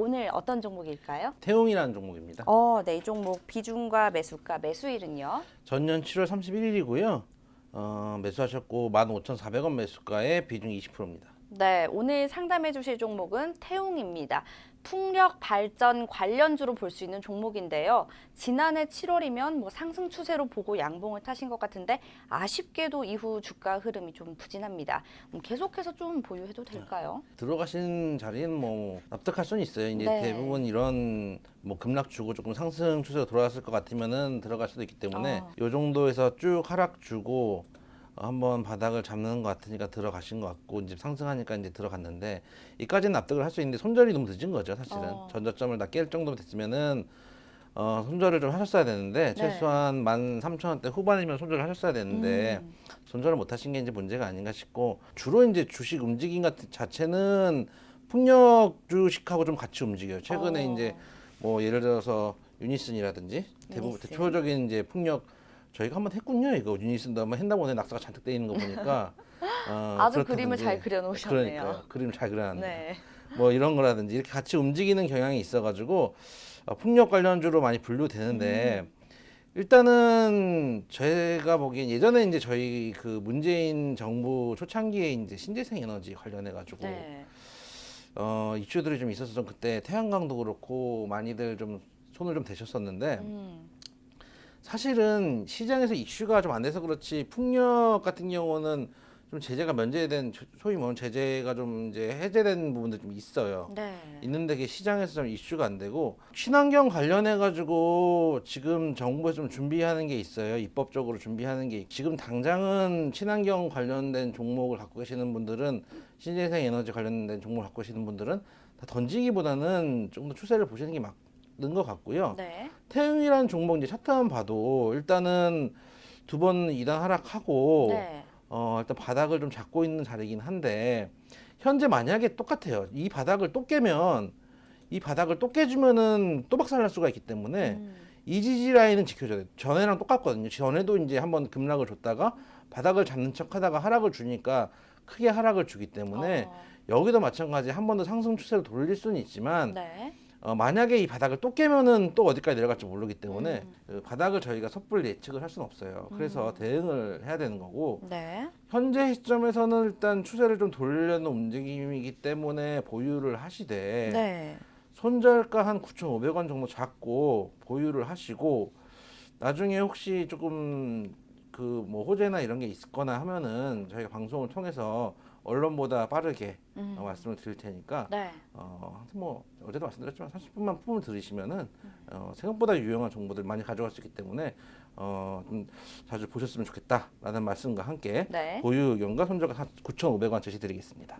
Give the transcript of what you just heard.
오늘 어떤 종목일까요? 태웅이라는 종목입니다. 어, 네, 이 종목 비중과 매수가, 매수일은요? 전년 7월 31일이고요. 어, 매수하셨고 15,400원 매수가에 비중 20%입니다. 네, 오늘 상담해 주실 종목은 태웅입니다. 풍력 발전 관련주로 볼 수 있는 종목인데요. 지난해 7월이면 뭐 상승 추세로 보고 양봉을 타신 것 같은데 아쉽게도 이후 주가 흐름이 좀 부진합니다. 음, 계속해서 좀 보유해도 될까요? 들어가신 자리는 뭐 납득할 수는 있어요. 이제 네. 대부분 이런 뭐 급락 주고 조금 상승 추세로 돌아갔을 것 같으면은 들어갈 수도 있기 때문에 어. 요 정도에서 쭉 하락 주고 어, 한번 바닥을 잡는 것 같으니까 들어가신 것 같고 이제 상승하니까 이제 들어갔는데 이까지는 납득을 할 수 있는데 손절이 너무 늦은 거죠 사실은 어. 전저점을 다 깰 정도면 됐으면은 어, 손절을 좀 하셨어야 되는데 네. 최소한 만 삼천 원대 후반이면 손절을 하셨어야 되는데 음. 손절을 못 하신 게 이제 문제가 아닌가 싶고 주로 이제 주식 움직임 같은 자체는 풍력 주식하고 좀 같이 움직여요. 최근에 어. 이제 뭐 예를 들어서 유니슨이라든지 대부분 유니슨. 대표적인 이제 풍력 저희가 한번 했군요. 이거 유니슨도 한번 했나 보네. 낙서가 잔뜩 돼 있는 거 보니까 어, 아주. 그림을 잘 그려놓으셨네요. 그러니까요. 그림 잘 그려놨네. 네. 뭐 이런 거라든지 이렇게 같이 움직이는 경향이 있어가지고 어, 풍력 관련주로 많이 분류되는데 음. 일단은 제가 보기엔 예전에 이제 저희 그 문재인 정부 초창기에 이제 신재생 에너지 관련해 가지고 네. 어 이슈들이 좀 있어서 좀 그때 태양광도 그렇고 많이들 좀 손을 좀 대셨었는데 음. 사실은 시장에서 이슈가 좀 안 돼서 그렇지 풍력 같은 경우는 좀 제재가 면제된 소위 말하는 제재가 좀 이제 해제된 부분도 좀 있어요. 네. 있는데 그게 시장에서 좀 이슈가 안 되고 친환경 관련해 가지고 지금 정부에서 좀 준비하는 게 있어요. 입법적으로 준비하는 게 지금 당장은 친환경 관련된 종목을 갖고 계시는 분들은 신재생 에너지 관련된 종목을 갖고 계시는 분들은 다 던지기보다는 좀 더 추세를 보시는 게 맞 는 것 같고요. 네. 태웅이라는 종목 이제 차트만 봐도 일단은 두 번 이단 하락하고 네. 어, 일단 바닥을 좀 잡고 있는 자리긴 한데 현재 만약에 똑같아요. 이 바닥을 또 깨면 이 바닥을 또 깨주면은 또 박살날 수가 있기 때문에 음. 이 지지 라인은 지켜줘야 돼요. 전에랑 똑같거든요. 전에도 이제 한번 급락을 줬다가 바닥을 잡는 척 하다가 하락을 주니까 크게 하락을 주기 때문에 어. 여기도 마찬가지 한 번 더 상승 추세로 돌릴 수는 있지만 네. 어, 만약에 이 바닥을 또 깨면은 또 어디까지 내려갈지 모르기 때문에 음. 그 바닥을 저희가 섣불리 예측을 할 수는 없어요. 그래서 대응을 해야 되는 거고 네. 현재 시점에서는 일단 추세를 좀 돌리려는 움직임이기 때문에 보유를 하시되 네. 손절가 한 9,500원 정도 잡고 보유를 하시고 나중에 혹시 조금 그 뭐 호재나 이런 게 있거나 하면은 저희가 방송을 통해서 언론보다 빠르게 음. 어, 말씀을 드릴 테니까 네. 어, 하여튼 뭐 어제도 말씀드렸지만 30분만 품을 들으시면은 어, 생각보다 유용한 정보들 많이 가져갈 수 있기 때문에 어, 좀 자주 보셨으면 좋겠다라는 말씀과 함께 네. 보유 의견과 손절가 9,500원 제시드리겠습니다.